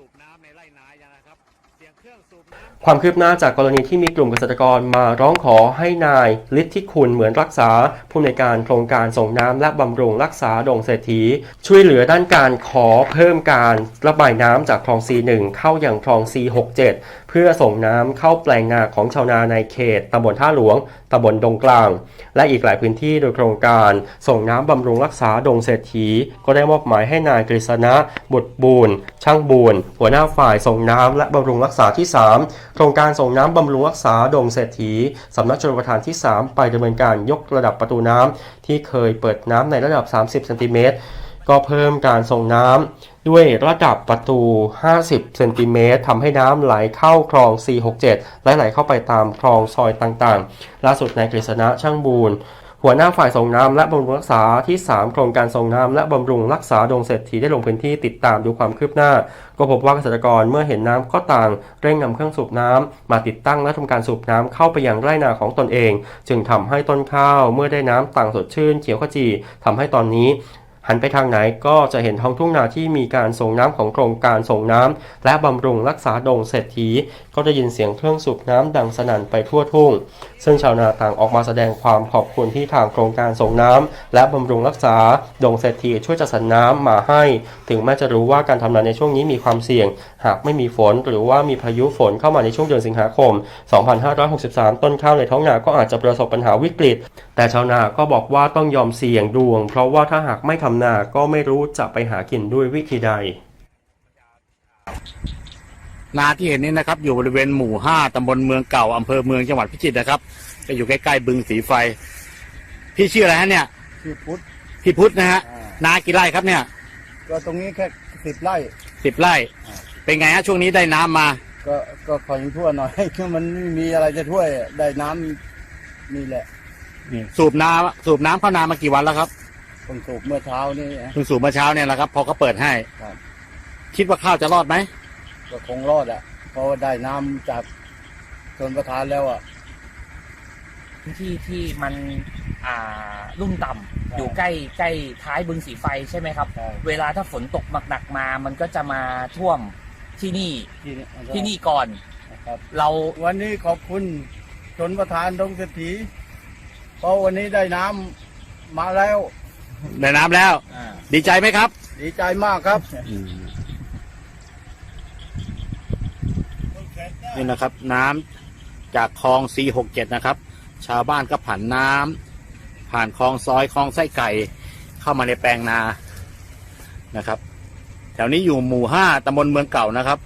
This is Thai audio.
สูบน้ำในไร่นาอย่างนะครับ เสียงเครื่องสูบน้ำความคืบหน้าจากกรณีที่มีกลุ่มเกษตรกรมาร้องขอให้นายฤทธิคุณเหมือนรักษา ผู้ในการโครงการส่งน้ำและบำรุงรักษาดงเศรษฐี ช่วยเหลือด้านการขอเพิ่มการระบายน้ำจากคลอง C1 เข้าอย่างคลอง C67 เพื่อส่งน้ำเข้าแปลงนาของชาวนาในเขตตำบลท่าหลวงตำบลดงกลาง และอีกหลายพื้นที่โดยโครงการ ส่งน้ำบำรุงรักษาดงเศรษฐี ก็ได้มอบหมายให้นายกฤษณะบุตรบูรณ์ช่างบูรณ์หัวหน้าฝ่ายส่งน้ำและบำรุงรักษาที่ 3 โครงการส่งน้ำบำรุงรักษาดงเศรษฐีสำนักชลประทานที่ 3 ไปดำเนินการยกระดับประตูน้ำที่เคยเปิดน้ำในระดับ 30เซนติเมตรก็เพิ่มการส่งน้ำด้วยระดับประตู 50 เซนติเมตรทำให้น้ำไหลเข้าคลอง C67 และไหลเข้าไปตามคลองซอยต่างๆ ล่าสุดนายกฤษณะช่างบูรณ์ หัวหน้าฝ่ายส่งน้ำและบำรุงรักษาที่ 3 โครงการส่งน้ำและบำรุงรักษาดงเศรษฐีได้ลงพื้นที่ติดตามดูความคืบหน้า ก็พบว่าเกษตรกรเมื่อเห็นน้ำก็ต่างเร่งนำเครื่องสูบน้ำมาติดตั้งและทำการสูบน้ำเข้าไปยังไร่นาของตนเอง จึงทำให้ต้นข้าวเมื่อได้น้ำต่างสดชื่นเขียวขจีทำให้ตอนนี้ หันไปทางไหนก็จะเห็นท้องทุ่งนาที่มีการส่งน้ำของโครงการส่งน้ำและบำรุงรักษาดงเศรษฐี ก็ได้ยินเสียงเครื่องสูบน้ำดังสนั่นไปทั่วทุ่ง ซึ่งชาวนาต่างออกมาแสดงความขอบคุณที่ทางโครงการส่งน้ำและบำรุงรักษาดงเศรษฐีช่วยจัดสรรน้ำมาให้ ถึงแม้จะรู้ว่าการทำนาในช่วงนี้มีความเสี่ยง หากไม่มีฝนหรือว่ามีพายุฝนเข้ามาในช่วงเดือนสิงหาคม 2563 ต้นข้าวในท้องนาก็อาจจะประสบปัญหาวิกฤต แต่ชาวนาก็บอกว่าต้องยอมเสี่ยงดวง เพราะว่าถ้าหากไม่ทำนาก็ไม่รู้จะไปหากินด้วยวิธีใด นาที่เห็นนี้นะครับ อยู่บริเวณหมู่ห้าตำบลเมืองเก่าอำเภอเมืองจังหวัดพิจิตรนะครับจะอยู่ใกล้ๆบึงสีไฟ พี่ชื่ออะไรฮะเนี่ยที่พุทธพี่พุทธนะฮะอ่านากี่ไร่ครับเนี่ย ก็ตรงนี้แค่สิบไร่สิบไร่ เป็นไงฮะช่วงนี้ได้น้ำมา ก็ก็ขอยังทั่วหน่อยคือมันไม่มีอะไรจะช่วยได้น้ำนี่แหละ สูบน้ำสูบน้ำเข้านามากี่วันแล้วครับ คนสูบเมื่อเช้านี่เพิ่งสูบเมื่อเช้าเนี่ยแหละครับ พอเขาเปิดให้ครับ คิดว่าข้าวจะรอดไหมก็คงรอดอะเพราะว่าได้น้ำจากชนประทานแล้วอะ พื้นที่ที่มันอ่าลุ่มต่ำใช่ อยู่ใกล้ใกล้ท้ายบึงสีไฟใช่ไหมครับ ใช่เวลาถ้าฝนตกหนักๆมา มันก็จะมาท่วมที่นี่ที่นี่ที่นี่ก่อน ครับ เราวันนี้ขอบคุณชนประทานดงเศรษฐีเพราะวันนี้ได้น้ำมาแล้ว ได้น้ำแล้วดีใจไหมครับ ดีใจมากครับ นี่นะครับ น้ำจากคลอง C67 นะครับ ชาวบ้านก็ผ่านน้ำผ่านคลองซอยคลองไส้ไก่เข้ามาในแปลงนานะครับ แถวนี้อยู่หมู่ห้าตำบลเมืองเก่านะครับ